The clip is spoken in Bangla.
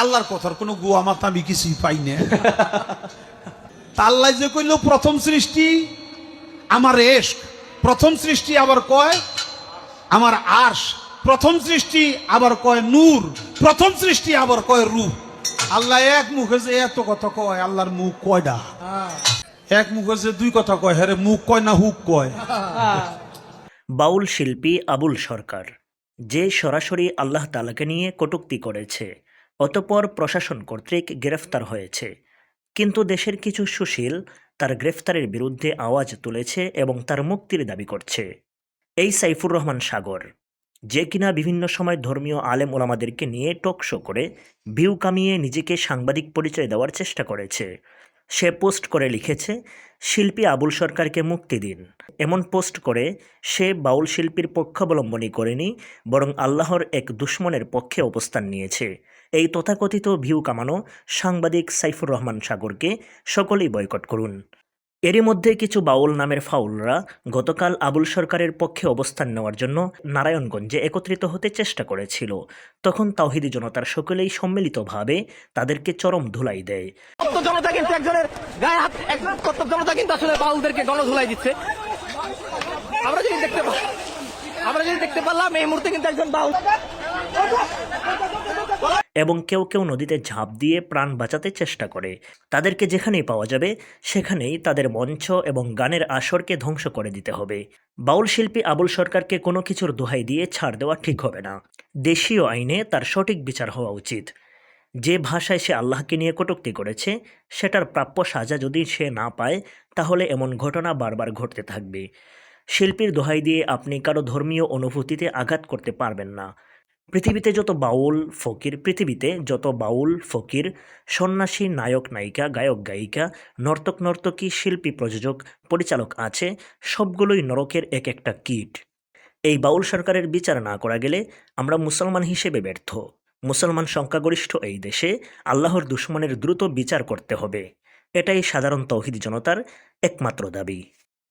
আল্লাহর কথার কোনো গুয়া মাথা আমি কিছুই পাই না। তাল্লাই যে কইল, প্রথম সৃষ্টি আমার এশ প্রথম সৃষ্টি আবার কয় আমার আর্শ, প্রথম সৃষ্টি আবার কয় নূর, প্রথম সৃষ্টি আবার কয় রূপ। আল্লাহ এক মুখে যে এত কথা কয়, আল্লাহর মুখ কয়ডা এক মুখে যে দুই কথা কয় হ্যাঁ মুখ কয় না হুক কয়। বাউল শিল্পী আবুল সরকার, যে সরাসরি আল্লাহ তালাকে নিয়ে কটুক্তি করেছে। অতপর প্রশাসন কর্তৃক গ্রেফতার হয়েছে। কিন্তু দেশের কিছু সুশীল তার গ্রেফতারের বিরুদ্ধে আওয়াজ তুলেছে এবং তার মুক্তির দাবি করছে। এই সাইফুর রহমান সাগর, যে কিনা বিভিন্ন সময় ধর্মীয় আলেম ওলামাদেরকে নিয়ে টক শো করে ভিউ কামিয়ে নিজেকে সাংবাদিক পরিচয় দেওয়ার চেষ্টা করেছে। সে পোস্ট করে লিখেছে, শিল্পী আবুল সরকারকে মুক্তি দিন। এমন পোস্ট করে সে বাউল শিল্পীর পক্ষাবলম্বনই করেনি, বরং আল্লাহর এক দুশ্মনের পক্ষে অবস্থান নিয়েছে। এই তথাকথিত ভিউ কামানো সাংবাদিক সাইফুর রহমান সাগরকে সকলেই বয়কট করুন। এরই মধ্যে কিছু বাউল নামের ফাউলরা গতকাল আবুল সরকারের পক্ষে অবস্থান নেওয়ার জন্য নারায়ণগঞ্জে একত্রিত হতে চেষ্টা করেছিল। তখন তাওহিদি জনতার সকলেই সম্মিলিতভাবে তাদেরকে চরম ধুলাই দেয়। জনতা কিন্তু একজনের গায়ে হাত জনতা কিন্তু আসলে বাউলদেরকে গণধুলাই দিচ্ছে। আমরা যদি দেখতে আমরা যদি দেখতে পারলাম, এই মুহূর্তে কিন্তু একজন বাউল এবং কেউ কেউ নদীতে ঝাঁপ দিয়ে প্রাণ বাঁচাতে চেষ্টা করে। তাদেরকে যেখানেই পাওয়া যাবে, সেখানেই তাদের মঞ্চ এবং গানের আসরকে ধ্বংস করে দিতে হবে। বাউল শিল্পী আবুল সরকারকে কোনো কিছুর দোহাই দিয়ে ছাড় দেওয়া ঠিক হবে না। দেশীয় আইনে তার সঠিক বিচার হওয়া উচিত। যে ভাষায় সে আল্লাহকে নিয়ে কটূক্তি করেছে, সেটার প্রাপ্য সাজা যদি সে না পায়, তাহলে এমন ঘটনা বারবার ঘটতে থাকবে। শিল্পীর দোহাই দিয়ে আপনি কারও ধর্মীয় অনুভূতিতে আঘাত করতে পারবেন না। পৃথিবীতে যত বাউল, ফকির, পৃথিবীতে যত বাউল, ফকির, সন্ন্যাসী, নায়ক, নায়িকা, গায়ক, গায়িকা, নর্তক, নর্তকী, শিল্পী, প্রযোজক, পরিচালক আছে, সবগুলোই নরকের এক একটা কীট। এই বাউল সরকারের বিচার না করা গেলে আমরা মুসলমান হিসেবে ব্যর্থ। মুসলমান সংখ্যাগরিষ্ঠ এই দেশে আল্লাহর দুশ্মনের দ্রুত বিচার করতে হবে। এটাই সাধারণ তৌহিদ জনতার একমাত্র দাবি।